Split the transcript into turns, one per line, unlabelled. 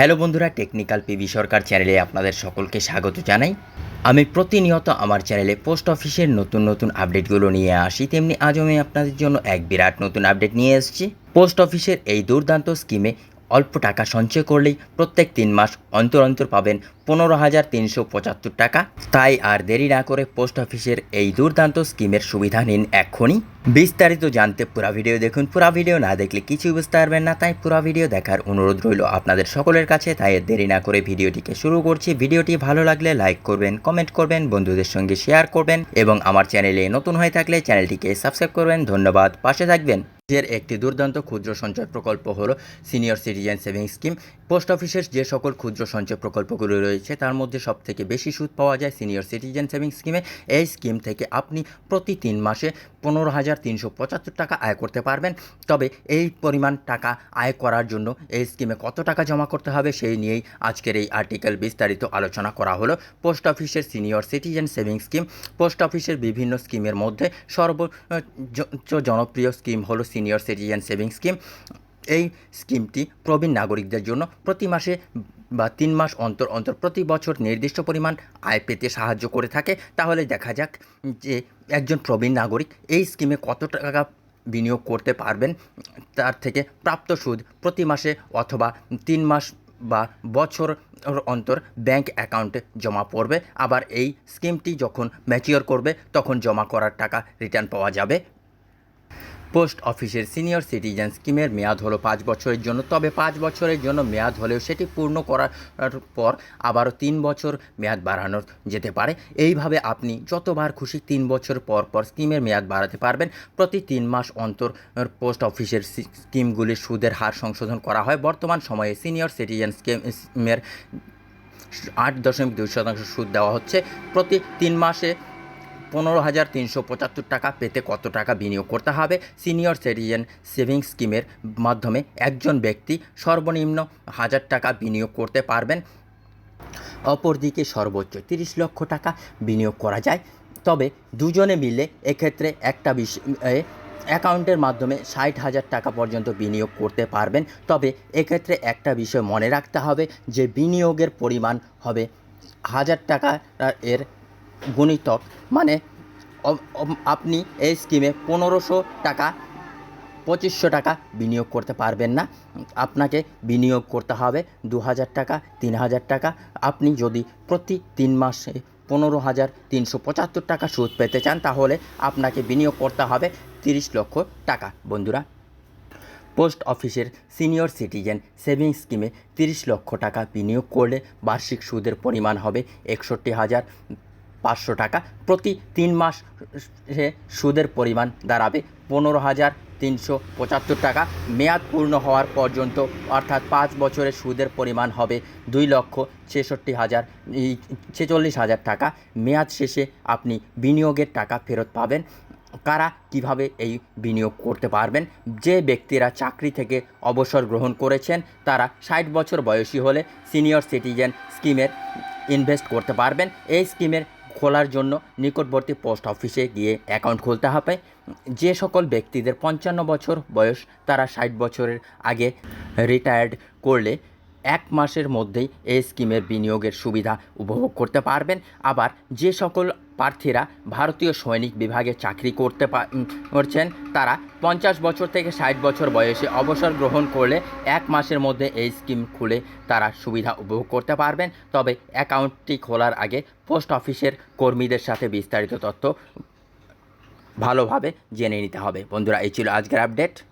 Hello বন্ধুরা, technical PB সরকার চ্যানেলে আপনাদের সকলকে স্বাগত জানাই। আমি প্রতিনিয়ত আমার চ্যানেলে পোস্ট অফিসের নতুন নতুন আপডেটগুলো নিয়ে আসি। তেমনি আজ আমি আপনাদের জন্য এক বিরাট নতুন আপডেট নিয়ে এসেছি। পোস্ট অফিসের এই দুর্দান্ত স্কিমে অল্প টাকা সঞ্চয় করলেই প্রত্যেক তিন মাস অন্তর অন্তর পাবেন পনেরো হাজার তিনশো পঁচাত্তর টাকা। তাই আর দেরি না করে পোস্ট অফিসের এই দুর্দান্ত স্কিমের সুবিধা নিন এক্ষুনি। বিস্তারিত জানতে পুরা ভিডিও দেখুন। পুরা ভিডিও না দেখলে কিছুই বুঝতে পারবেন না। তাই পুরা ভিডিও দেখার অনুরোধ রইল আপনাদের সকলের কাছে। তাই দেরি না করে ভিডিওটিকে শুরু করছি। ভিডিওটি ভালো লাগলে লাইক করবেন, কমেন্ট করবেন, বন্ধুদের সঙ্গে শেয়ার করবেন এবং আমার চ্যানেলে নতুন হয়ে থাকলে চ্যানেলটিকে সাবস্ক্রাইব করবেন। ধন্যবাদ। পাশে থাকবেন। এর একটি দুর্দান্ত ক্ষুদ্র সঞ্চয় প্রকল্প হলো senior citizen savings scheme. Post অফিসের যে সকল ক্ষুদ্র সঞ্চয় প্রকল্পগুলো রয়েছে, তার মধ্যে সব থেকে বেশি সুদ পাওয়া যায় সিনিয়র সিটিজেন সেভিংস স্কিমে। এই স্কিম থেকে আপনি প্রতি তিন মাসে পনেরো হাজার তিনশো পঁচাত্তর টাকা আয় করতে পারবেন। তবে এই পরিমাণ টাকা আয় করার জন্য এই স্কিমে কত টাকা জমা করতে হবে সেই নিয়েই আজকের এই আর্টিকেল বিস্তারিত আলোচনা করা হলো। পোস্ট অফিসের senior citizen savings scheme, post অফিসের বিভিন্ন স্কিমের মধ্যে সর্বোচ্চ জনপ্রিয় স্কিম হলো সিনিয়র সিটিজেন সেভিংস স্কিম। এই স্কিমটি প্রবীণ নাগরিকদের জন্য প্রতি মাসে বা তিন মাস অন্তর অন্তর প্রতি বছর নির্দিষ্ট পরিমাণ আয় পেতে সাহায্য করে থাকে, তাহলে দেখা যাক যে একজন প্রবীণ নাগরিক এই স্কিমে কত টাকা বিনিয়োগ করতে পারবেন, তার থেকে প্রাপ্ত সুদ প্রতি মাসে অথবা তিন মাস বা বছর অন্তর ব্যাংক অ্যাকাউন্টে জমা পড়বে। আবার এই স্কিমটি যখন ম্যাচিওর করবে, তখন জমা করার টাকা রিটার্ন পাওয়া যাবে। পোস্ট অফিসের সিনিয়র সিটিজেন স্কিমের মেয়াদ হলো পাঁচ বছরের জন্য, তবে পাঁচ বছরের জন্য মেয়াদ হলেও সেটি পূর্ণ করার পর আবারও তিন বছর মেয়াদ বাড়ানো যেতে পারে। এইভাবে আপনি যতবার খুশি তিন বছর পর পর স্কিমের মেয়াদ বাড়াতে পারবেন। প্রতি তিন মাস অন্তর পোস্ট অফিসের স্কিমগুলির সুদের হার সংশোধন করা হয়। বর্তমান সময়ে সিনিয়র সিটিজেন স্কিমের আট দশমিক দুই শতাংশ সুদ দেওয়া হচ্ছে। প্রতি তিন মাসে পনেরো হাজার তিনশো পঁচাত্তর টাকা পেতে কত টাকা বিনিয়োগ করতে হবে? সিনিয়র সিটিজেন সেভিংস স্কিমের মাধ্যমে একজন ব্যক্তি সর্বনিম্ন হাজার টাকা বিনিয়োগ করতে পারবেন। অপরদিকে সর্বোচ্চ তিরিশ লক্ষ টাকা বিনিয়োগ করা যায়। তবে দুজনে মিলে এক্ষেত্রে একটা বিষয়ে অ্যাকাউন্টের মাধ্যমে ষাট হাজার টাকা পর্যন্ত বিনিয়োগ করতে পারবেন। তবে এক্ষেত্রে একটা বিষয় মনে রাখতে হবে যে বিনিয়োগের পরিমাণ হবে হাজার টাকা, এর গুণিতক মানে আপনি এই স্কিমে পনেরোশো টাকা, পঁচিশশো টাকা বিনিয়োগ করতে পারবেন না। আপনাকে বিনিয়োগ করতে হবে দু হাজার টাকা তিন হাজার টাকা। আপনি যদি প্রতি তিন মাসে পনেরো হাজার তিনশো পঁচাত্তর টাকা সুদ পেতে চান, তাহলে আপনাকে বিনিয়োগ করতে হবে তিরিশ লক্ষ টাকা। বন্ধুরা, পোস্ট অফিসের সিনিয়র সিটিজেন সেভিংস স্কিমে তিরিশ লক্ষ টাকা বিনিয়োগ করলে বার্ষিক সুদের পরিমাণ হবে একষট্টি হাজার পাঁচশো টাকা। প্রতি তিন মাস সুদের পরিমাণ দাঁড়াবে পনেরো হাজার তিনশো পঁচাত্তর টাকা। মেয়াদ পূর্ণ হওয়ার পর্যন্ত, অর্থাৎ পাঁচ বছরের সুদের পরিমাণ হবে দুই লক্ষ ছেষট্টি হাজার ছেচল্লিশ হাজার টাকা। মেয়াদ শেষে আপনি বিনিয়োগের টাকা ফেরত পাবেন। কারা কীভাবে এই বিনিয়োগ করতে পারবেন? যে ব্যক্তিরা চাকরি থেকে অবসর গ্রহণ করেছেন, তারা ষাট বছর বয়সী হলে সিনিয়র সিটিজেন স্কিমের ইনভেস্ট করতে পারবেন। এই স্কিমের খোলার জন্য নিকটবর্তী পোস্ট অফিসে গিয়ে অ্যাকাউন্ট খুলতে হবে। যে সকল ব্যক্তিদের পঞ্চান্ন বছর বয়স, তারা ষাট বছরের আগে রিটায়ার্ড করলে এক মাসের মধ্যেই এই স্কিমের বিনিয়োগের সুবিধা উপভোগ করতে পারবেন। আবার যে সকল প্রার্থীরা ভারতীয় সৈনিক বিভাগে চাকরি করতে করছেন, তারা পঞ্চাশ বছর থেকে ষাট বছর বয়সে অবসর গ্রহণ করলে এক মাসের মধ্যে এই স্কিম খুলে তারা সুবিধা উপভোগ করতে পারবেন। তবে অ্যাকাউন্টটি খোলার আগে পোস্ট অফিসের কর্মীদের সাথে বিস্তারিত তথ্য ভালোভাবে জেনে নিতে হবে। বন্ধুরা, এই ছিল আজকের আপডেট।